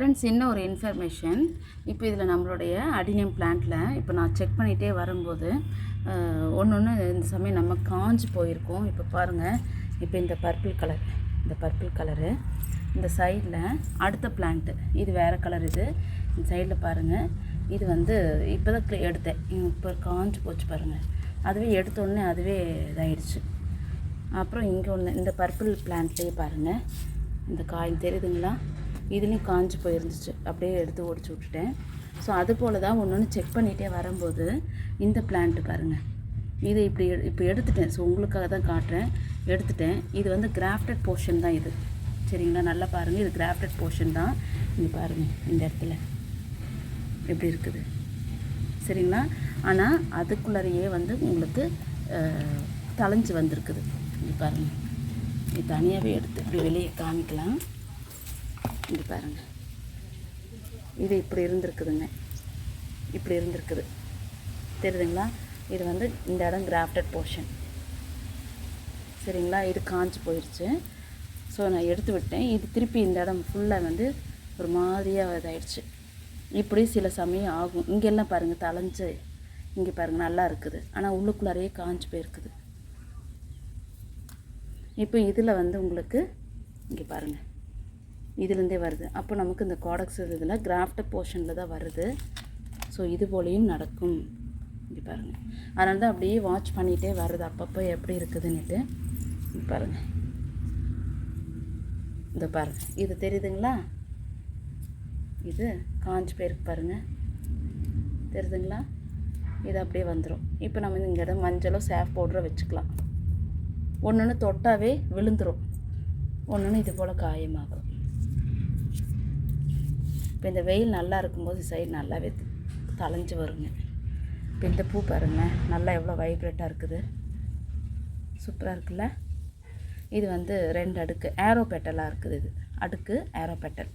Friends இன்னும் ஒரு information? இப்போ இதில் நம்மளுடைய அடினியம் பிளான்ட்டில் இப்போ நான் செக் பண்ணிகிட்டே வரும்போது ஒன்று ஒன்று இந்த சமயம் நம்ம காஞ்சு போயிருக்கோம். இப்போ பாருங்கள் இப்போ இந்த பர்பிள் கலர் இந்த பர்பிள் கலரு இந்த சைடில் அடுத்த பிளான்ட்டு இது வேறு கலர் இது. இந்த சைடில் பாருங்கள் இது வந்து இப்போ தான் எடுத்தேன். இப்போ காஞ்சு போச்சு பாருங்கள் அதுவே எடுத்தோடனே அதுவே இதாயிடுச்சு. அப்புறம் இங்கே ஒன்று இந்த பர்பிள் பிளான்ட்லேயே பாருங்கள் இந்த காய் தெரியுதுங்களா? இதுலேயும் காஞ்சி போயிருந்துச்சு. அப்படியே எடுத்து ஒடிச்சு விட்டுட்டேன். ஸோ அது போல் தான் ஒன்று ஒன்று செக் பண்ணிகிட்டே வரும்போது இந்த பிளான்ட்டு பாருங்கள் இது இப்படி எடு இப்போ எடுத்துட்டேன். ஸோ உங்களுக்காக தான் காட்டுறேன். எடுத்துட்டேன். இது வந்து கிராஃப்டட் போர்ஷன் தான் இது. சரிங்களா? நல்லா பாருங்கள் இது கிராஃப்டட் போர்ஷன் தான். இங்கே பாருங்கள் இந்த இடத்துல. எப்படி இருக்குது? சரிங்களா? ஆனால் அதுக்குள்ளறையே வந்து உங்களுக்கு தலைஞ்சு வந்திருக்குது. இது பாருங்கள் இது தனியாகவே எடுத்து இப்படி வெளியே காமிக்கலாம். இங்கே பாருங்கள் இது இப்படி இருந்திருக்குதுங்க. இப்படி இருந்திருக்குது. தெரியுதுங்களா? இது வந்து இந்த இடம் கிராஃப்டட் போர்ஷன் சரிங்களா? இது காஞ்சு போயிடுச்சு ஸோ நான் எடுத்து விட்டேன். இது திருப்பி இந்த இடம் ஃபுல்லாக வந்து ஒரு மாதிரியாக இதாயிடுச்சு. இப்படி சில சமயம் ஆகும். இங்கெல்லாம் பாருங்கள் தலைஞ்சு இங்கே பாருங்கள் நல்லா இருக்குது. ஆனால் உள்ளுக்குள்ளாரையே காஞ்சு போயிருக்குது. இப்போ இதில் வந்து உங்களுக்கு இங்கே பாருங்கள் இதுலேருந்தே வருது. அப்போ நமக்கு இந்த கோடக்ஸ் இதில் கிராஃப்ட் போர்ஷனில் தான் வருது. ஸோ இது போலேயும் நடக்கும். இப்படி பாருங்கள் அதனால தான் அப்படியே வாட்ச் பண்ணிகிட்டே வருது. அப்பப்போ எப்படி இருக்குதுன்னுட்டு. பாருங்கள் இந்த பாருங்கள் இது தெரியுதுங்களா? இது காஞ்சு போயிருக்கு பாருங்கள் தெரியுதுங்களா? இது அப்படியே வந்துடும் இப்போ நம்ம இங்கே இடம் மஞ்சளோ சேஃப் பவுடரோ வச்சுக்கலாம். ஒன்று ஒன்று தொட்டாவே விழுந்துடும் ஒன்று ஒன்று இது போல் காயமாகும். இப்போ இந்த வெயில் நல்லா இருக்கும்போது சைடு நல்லாவே தலைஞ்சு வருங்க. இப்போ இந்த பூ பாருங்க நல்லா எவ்வளோ வைப்ரேட்டாக இருக்குது. சூப்பராக இருக்குல்ல? இது வந்து ரெண்டு அடுக்கு ஏரோ பெட்டலாக இருக்குது இது. அடுக்கு ஏரோ பெட்டல்